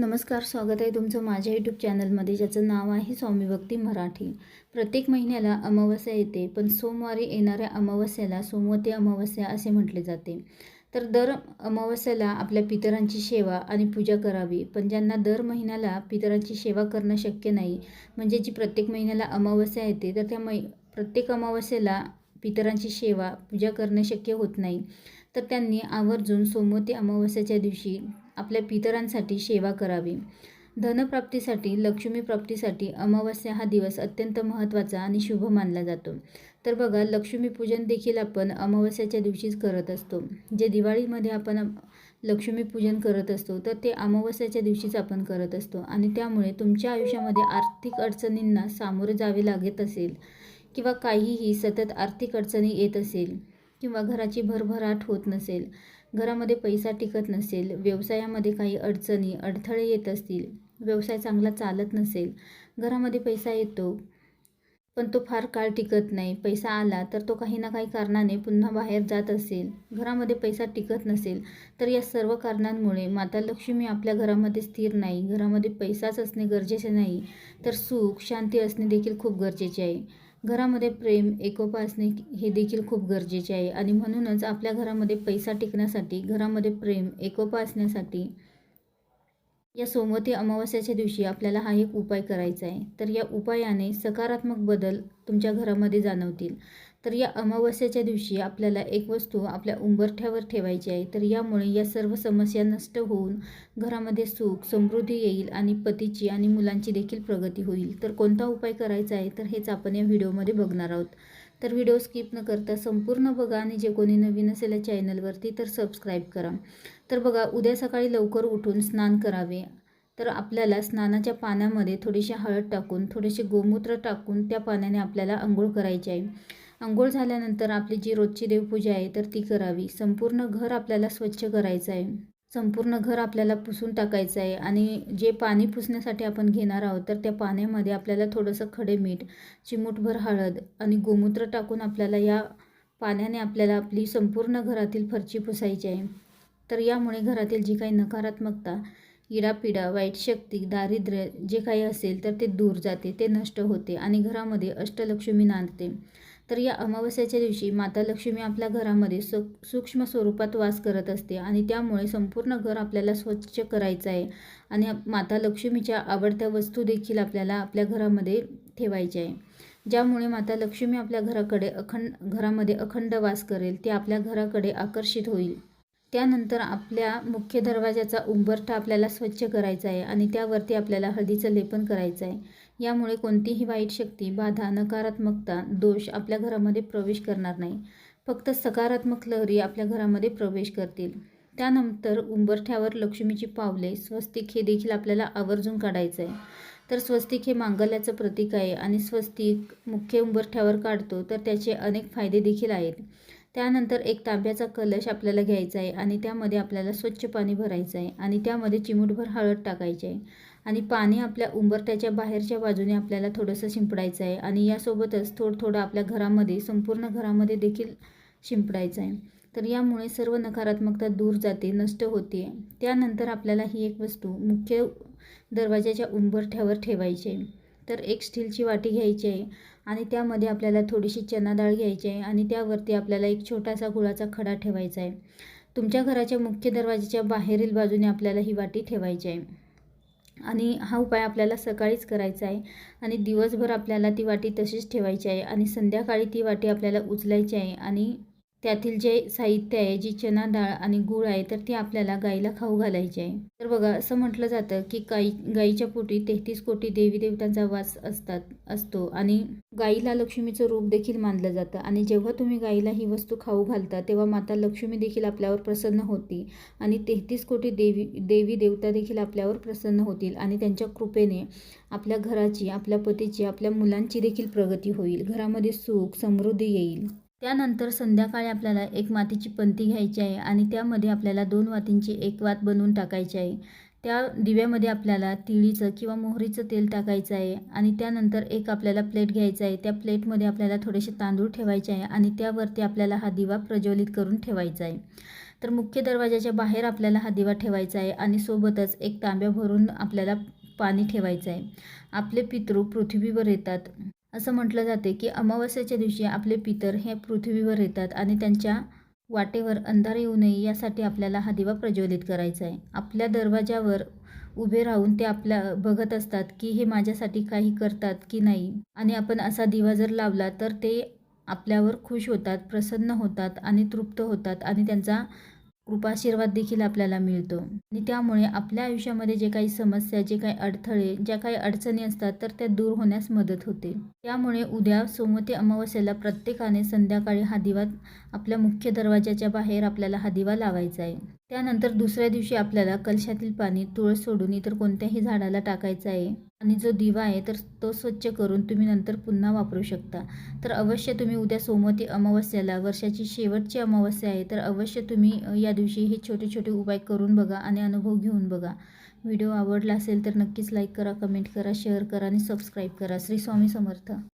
नमस्कार स्वागत आहे तुमचं माझ्या यूट्यूब चॅनलमध्ये ज्याचं नाव आहे स्वामी भक्ती मराठी. प्रत्येक महिन्याला अमावस्या येते पण सोमवारी येणाऱ्या अमावस्याला सोमवती अमावस्या असे म्हटले जाते. तर दर अमावस्याला आपल्या पितरांची सेवा आणि पूजा करावी पण ज्यांना दर महिन्याला पितरांची सेवा करणं शक्य नाही म्हणजे जी प्रत्येक महिन्याला अमावस्या येते तर त्या मै प्रत्येक अमावस्येला पितरांची सेवा पूजा करणं शक्य होत नाही. तर त्यांनी आवर्जून सोमवती अमावस्याच्या दिवशी आपल्या पितरांसाठी सेवा करावी. धनप्राप्तीसाठी लक्ष्मीप्राप्तीसाठी अमावस्या हा दिवस अत्यंत महत्त्वाचा आणि शुभ मानला जातो. तर बघा लक्ष्मीपूजन देखील आपण अमावस्याच्या दिवशीच करत असतो. जे दिवाळीमध्ये आपण लक्ष्मीपूजन करत असतो तर ते अमावस्याच्या दिवशीच आपण करत असतो. आणि त्यामुळे तुमच्या आयुष्यामध्ये आर्थिक अडचणींना सामोरे जावे लागत असेल किंवा काहीही सतत आर्थिक अडचणी येत असेल किंवा घराची भरभराट होत नसेल घरामध्ये पैसा टिकत नसेल व्यवसायामध्ये काही अडचणी अडथळे येत असतील व्यवसाय चांगला चालत नसेल घरामध्ये पैसा येतो. पण तो फार काळ टिकत नाही. पैसा आला तर तो काही ना काही कारणाने पुन्हा बाहेर जात असेल. घरामध्ये पैसा टिकत नसेल तर या सर्व कारणांमुळे माता लक्ष्मी आपल्या घरामध्ये स्थिर नाही. घरामध्ये पैसाच असणे गरजेचे नाही. तर सुख शांती असणे देखील खूप गरजेचे आहे. घरामध्ये प्रेम एकोपा असणे हे देखील खूप गरजेचे आहे. आणि म्हणूनच आपल्या घरामध्ये पैसा टिकण्यासाठी घरामध्ये प्रेम एकोपा असण्यासाठी या सोमवती अमावस्याच्या दिवशी आपल्याला हा एक उपाय करायचा आहे. तर या उपायाने सकारात्मक बदल तुमच्या घरामध्ये जाणवतील. तर या अमावस्याच्या दिवशी आपल्याला एक वस्तू आपल्या उंबरठ्यावर ठेवायची आहे. तर यामुळे या सर्व समस्या नष्ट होऊन घरामध्ये सुख समृद्धी येईल आणि पतीची आणि मुलांची देखील प्रगती होईल. तर कोणता उपाय करायचा आहे? तर हेच आपण या व्हिडिओमध्ये बघणार आहोत. तर व्हिडिओ स्किप न करता संपूर्ण बघा आणि जे कोणी नवीन असेल या चॅनलवरती तर सबस्क्राईब करा. तर बघा उद्या सकाळी लवकर उठून स्नान करावे. तर आपल्याला स्नानाच्या पाण्यामध्ये थोडीशी हळद टाकून थोडेसे गोमूत्र टाकून त्या पाण्याने आपल्याला आंघोळ करायची आहे. आंघोळ झाल्यानंतर आपली जी रोजची देवपूजा आहे तर ती करावी. संपूर्ण घर आपल्याला स्वच्छ करायचं आहे. संपूर्ण घर आपल्याला पुसून टाकायचं आहे आणि जे पाणी पुसण्यासाठी आपण घेणार आहोत तर त्या पाण्यामध्ये आपल्याला थोडंसं खडे मीठ चिमूटभर हळद आणि गोमूत्र टाकून आपल्याला या पाण्याने आपल्याला आपली संपूर्ण घरातील फरची पुसायची आहे. तर यामुळे घरातील जी काही नकारात्मकता इडापिडा वाईट शक्ती दारिद्र्य जे काही असेल तर ते दूर जाते ते नष्ट होते आणि घरामध्ये अष्टलक्ष्मी नांदते. तर या अमावस्याच्या दिवशी माता लक्ष्मी आपल्या घरामध्ये सु सूक्ष्म स्वरूपात वास करत असते आणि त्यामुळे संपूर्ण घर आपल्याला स्वच्छ करायचं आहे आणि माता लक्ष्मीच्या आवडत्या वस्तू देखील आपल्याला आपल्या घरामध्ये ठेवायच्या आहे. ज्यामुळे माता लक्ष्मी आपल्या घराकडे अखंड घरामध्ये अखंड वास करेल ते आपल्या घराकडे आकर्षित होईल. त्यानंतर आपल्या मुख्य दरवाजाचा उंबरठा आपल्याला स्वच्छ करायचा आहे आणि त्यावरती आपल्याला हळदीचं लेपन करायचं आहे. यामुळे कोणतीही वाईट शक्ती बाधा नकारात्मकता दोष आपल्या घरामध्ये प्रवेश करणार नाही. फक्त सकारात्मक लहरी आपल्या घरामध्ये प्रवेश करतील. त्यानंतर उंबरठ्यावर लक्ष्मीची पावले स्वस्तिक हे देखील आपल्याला आवर्जून काढायचं आहे. तर स्वस्तिक हे मांगल्याचं प्रतीक आहे आणि स्वस्तिक मुख्य उंबरठ्यावर काढतो तर त्याचे अनेक फायदे देखील आहेत. त्यानंतर एक तांब्याचा कलश आपल्याला घ्यायचा आहे आणि त्यामध्ये आपल्याला स्वच्छ पाणी भरायचं आहे आणि त्यामध्ये चिमूटभर हळद टाकायची आहे. आणि पाणी आपल्या उंबरट्याच्या बाहेरच्या बाजूने आपल्याला थोडंसं शिंपडायचं आहे आणि यासोबतच थोडं थोडं आपल्या घरामध्ये संपूर्ण घरामध्ये देखील शिंपडायचं आहे. तर यामुळे सर्व नकारात्मकता दूर जाते नष्ट होते. त्यानंतर आपल्याला ही एक वस्तू मुख्य दरवाजाच्या उंबरठ्यावर ठेवायची आहे. तर एक स्टीलची वाटी घ्यायची आहे आणि त्यामध्ये आपल्याला थोडीशी चना डाळ घ्यायची आहे आणि त्यावरती आपल्याला एक छोटासा गुळाचा खडा ठेवायचा आहे. तुमच्या घराच्या मुख्य दरवाजाच्या बाहेरील बाजूने आपल्याला ही वाटी ठेवायची आहे. आणि हा उपाय आपल्याला सकाळीच करायचा आहे आणि दिवसभर आपल्याला ती वाटी तशीच ठेवायची आहे आणि संध्याकाळी ती वाटी आपल्याला उचलायची आहे आणि त्यातील जे साहित्य आहे जी चना डाळ आणि गूळ आहे तर ती आपल्याला गाईला खाऊ घालायची आहे. तर बघा असं म्हटलं जातं की गाई गाईच्या पोटी तेहतीस कोटी देवी देवतांचा वास असतात असतो आणि गाईला लक्ष्मीचं रूप देखील मानलं जातं. आणि जेव्हा तुम्ही गाईला ही वस्तू खाऊ घालता तेव्हा माता लक्ष्मी देखील आपल्यावर प्रसन्न होती आणि तेहतीस कोटी देवी देवी देवता देखील आपल्यावर प्रसन्न होतील आणि त्यांच्या कृपेने आपल्या घराची आपल्या पतीची आपल्या मुलांची देखील प्रगती होईल. घरामध्ये सुख समृद्धी येईल. त्यानंतर संध्याकाळी आपल्याला एक मातीची पंती घ्यायची आहे आणि त्यामध्ये आपल्याला दोन वातींची एक वात बनवून टाकायची आहे. त्या दिव्यामध्ये आपल्याला तिळीचं किंवा मोहरीचं तेल टाकायचं आहे आणि त्यानंतर एक आपल्याला प्लेट घ्यायचं आहे. त्या प्लेटमध्ये आपल्याला थोडेसे तांदूळ ठेवायचे आहे आणि त्यावरती आपल्याला हा दिवा प्रज्वलित करून ठेवायचा आहे. तर मुख्य दरवाजाच्या बाहेर आपल्याला हा दिवा ठेवायचा आहे आणि सोबतच एक तांब्या भरून आपल्याला पाणी ठेवायचं आहे. आपले पितृ पृथ्वीवर येतात. असं म्हटलं जाते की अमावस्याच्या दिवशी आपले पितर हे पृथ्वीवर येतात आणि त्यांच्या वाटेवर अंधार येऊ नये यासाठी आपल्याला हा दिवा प्रज्वलित करायचा आहे. आपल्या दरवाजावर उभे राहून ते आपल्या बघत असतात की हे माझ्यासाठी काही करतात की नाही. आणि आपण असा दिवा जर लावला तर ते आपल्यावर खुश होतात प्रसन्न होतात आणि तृप्त होतात आणि त्यांचा कृपाशीर्वाद देखील आपल्याला मिळतो. आणि त्यामुळे आपल्या आयुष्यामध्ये जे काही समस्या जे काही अडथळे ज्या काही अडचणी असतात तर त्या दूर होण्यास मदत होते. त्यामुळे उद्या सोमवती अमावस्येला प्रत्येकाने संध्याकाळी हा दिवा आपल्या मुख्य दरवाजाच्या बाहेर आपल्याला हा दिवा लावायचा आहे. त्यानंतर दुसऱ्या दिवशी आपल्याला कलशातील पाणी तुळस सोडून इतर कोणत्याही झाडाला टाकायचं आहे. आणि जो दिवा आहे तर तो स्वच्छ करून तुम्ही नंतर पुन्हा वापरू शकता. तर अवश्य तुम्ही उद्या सोमवती अमावस्याला वर्षाची शेवटची अमावस्या आहे तर अवश्य तुम्ही या दिवशी हे छोटे छोटे उपाय करून बघा आणि अनुभव घेऊन बघा. व्हिडिओ आवडला असेल तर नक्कीच लाईक करा कमेंट करा शेअर करा आणि सबस्क्राईब करा. श्री स्वामी समर्थ.